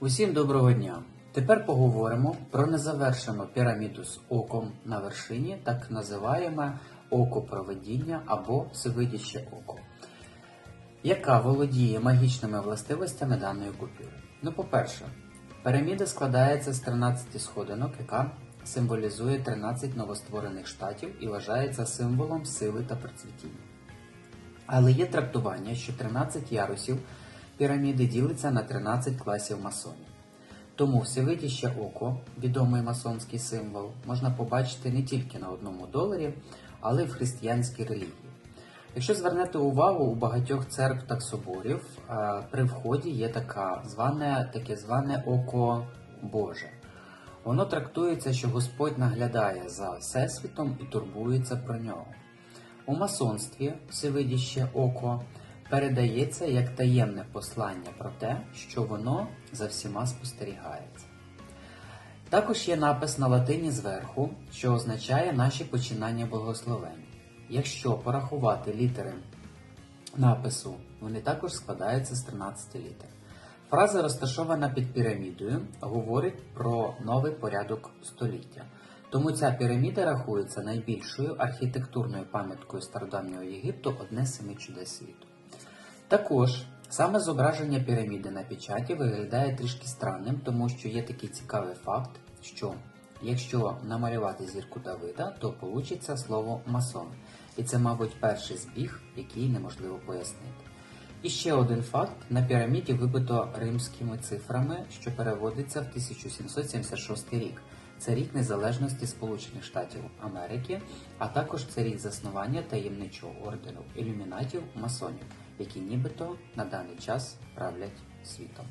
Усім доброго дня! Тепер поговоримо про незавершену піраміду з оком на вершині, так називаєме око проведіння або всевидяще око, яка володіє магічними властивостями даної купюри. Ну, по-перше, піраміда складається з 13 сходинок, яка символізує 13 новостворених штатів і вважається символом сили та процвітіння. Але є трактування, що 13 ярусів піраміди ділиться на 13 класів масонів. Тому всевидяще око, відомий масонський символ, можна побачити не тільки на одному доларі, але й в християнській релігії. Якщо звернете увагу у багатьох церкв та соборів, е, при вході є така зване, таке зване око Боже. Воно трактується, що Господь наглядає за Всесвітом і турбується про нього. У масонстві всевидяще око передається як таємне послання про те, що воно за всіма спостерігається. Також є напис на латині зверху, що означає наші починання благословень. Якщо порахувати літери напису, вони також складаються з 13 літер. Фраза, розташована під пірамідою, говорить про новий порядок століття. Тому ця піраміда рахується найбільшою архітектурною пам'яткою стародавнього Єгипту одне з семи чудес світу. Також саме зображення піраміди на печаті виглядає трішки странним, тому що є такий цікавий факт, що якщо намалювати зірку Давида, то получиться слово масон. І це, мабуть, перший збіг, який неможливо пояснити. І ще один факт: на піраміді вибито римськими цифрами, що переводиться в 1776 рік. Це рік незалежності Сполучених Штатів Америки, а також це рік заснування таємничого ордену ілюмінатів масонів, які нібито на даний час правлять світом.